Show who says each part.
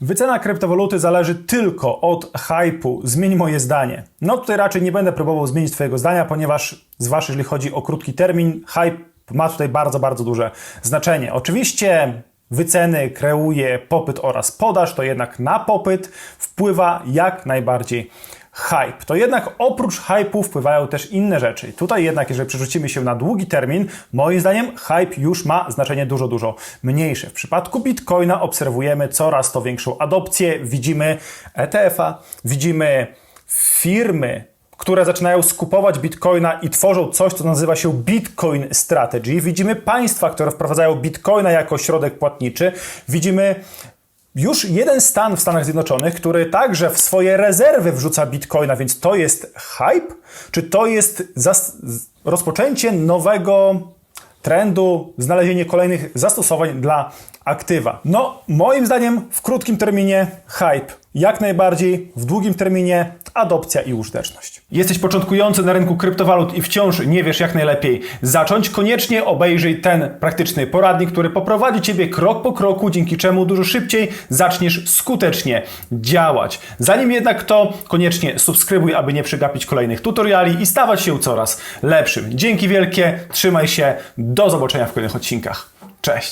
Speaker 1: Wycena kryptowaluty zależy tylko od hypu. Zmień moje zdanie. No tutaj raczej nie będę próbował zmienić Twojego zdania, ponieważ zwłaszcza jeżeli chodzi o krótki termin, hype ma tutaj bardzo, bardzo duże znaczenie. Oczywiście wyceny kreuje popyt oraz podaż, to jednak na popyt wpływa jak najbardziej hype. To jednak oprócz hype'u wpływają też inne rzeczy. Tutaj jednak, jeżeli przerzucimy się na długi termin, moim zdaniem hype już ma znaczenie dużo, dużo mniejsze. W przypadku Bitcoina obserwujemy coraz to większą adopcję. Widzimy ETF-a, widzimy firmy, które zaczynają skupować bitcoina i tworzą coś, co nazywa się Bitcoin Strategy. Widzimy państwa, które wprowadzają bitcoina jako środek płatniczy. Widzimy już jeden stan w Stanach Zjednoczonych, który także w swoje rezerwy wrzuca bitcoina, więc to jest hype? Czy to jest rozpoczęcie nowego trendu, znalezienie kolejnych zastosowań dla aktywa? No, moim zdaniem w krótkim terminie hype, jak najbardziej, w długim terminie adopcja i użyteczność. Jesteś początkujący na rynku kryptowalut i wciąż nie wiesz jak najlepiej zacząć? Koniecznie obejrzyj ten praktyczny poradnik, który poprowadzi Ciebie krok po kroku, dzięki czemu dużo szybciej zaczniesz skutecznie działać. Zanim jednak to, koniecznie subskrybuj, aby nie przegapić kolejnych tutoriali i stawać się coraz lepszym. Dzięki wielkie, trzymaj się, do zobaczenia w kolejnych odcinkach. Cześć!